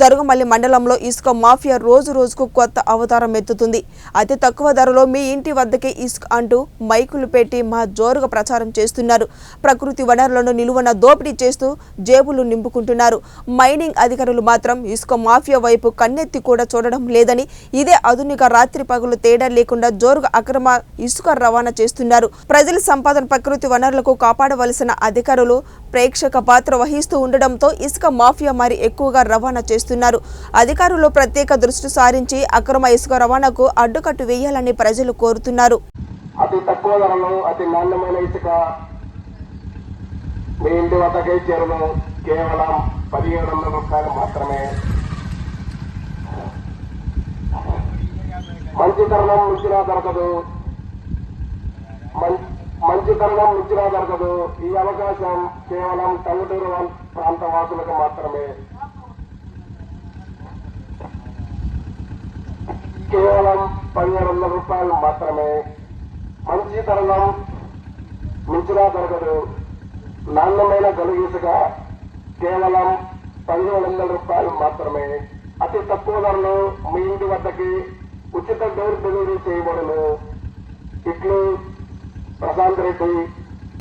జరుగుమల్లి మండలంలో ఇసుక మాఫియా రోజు రోజుకు కొత్త అవతారం ఎత్తుతుంది. అతి తక్కువ ధరలో మీ ఇంటి వద్దకే ఇసుక అంటూ మైకులు పెట్టి మా జోరుగా ప్రచారం చేస్తున్నారు. ప్రకృతి వనరులను నిలువన దోపిడీ చేస్తూ జేబులు నింపుకుంటున్నారు. మైనింగ్ అధికారులు మాత్రం ఇసుక మాఫియా వైపు కన్నెత్తి కూడా చూడడం లేదని ఇదే ఆధునిక రాత్రి పగులు తేడా లేకుండా జోరుగా అక్రమ ఇసుక రవాణా చేస్తున్నారు. ప్రజల సంపాదన ప్రకృతి వనరులకు కాపాడవలసిన అధికారులు ప్రేక్షక పాత్ర వహిస్తూ ఉండడంతో ఇసుక మాఫియా మరి ఎక్కువగా రవాణా చేస్తున్నారు. అధికారులు ప్రత్యేక దృష్టి సారించి అక్రమ ఇసుక రవాణాకు అడ్డుకట్టు వేయాలని ప్రజలు కోరుతున్నారు. అతి తక్కువ ధరలో అతి నాణ్యమైన ఇసుక మీ ఇంటి వద్దకే చేరును. కేవలం పదిహేడు వందల రూపాయలు మాత్రమే. మంచి తరుణం మించినా దొరకదు. మం- మంచి తరుణం మించినా దొరకదు. ఈ అవకాశం కేవలం టంగుటూరు ప్రాంత వాసులకు మాత్రమే. కేవలం పదిహేడు వందల రూపాయలు మాత్రమే. మంచి తరుణం మించినా దొరకదు నాణ్యమైన గలుగు కేవలం పదిహేడు వందల రూపాయలు మాత్రమే. అతి తక్కువ ధరలో మీ ఇంటి వద్దకి ఉచిత డోర్ డెలివరీ చేయబడును. ఇట్లు ప్రశాంత్ రెడ్డి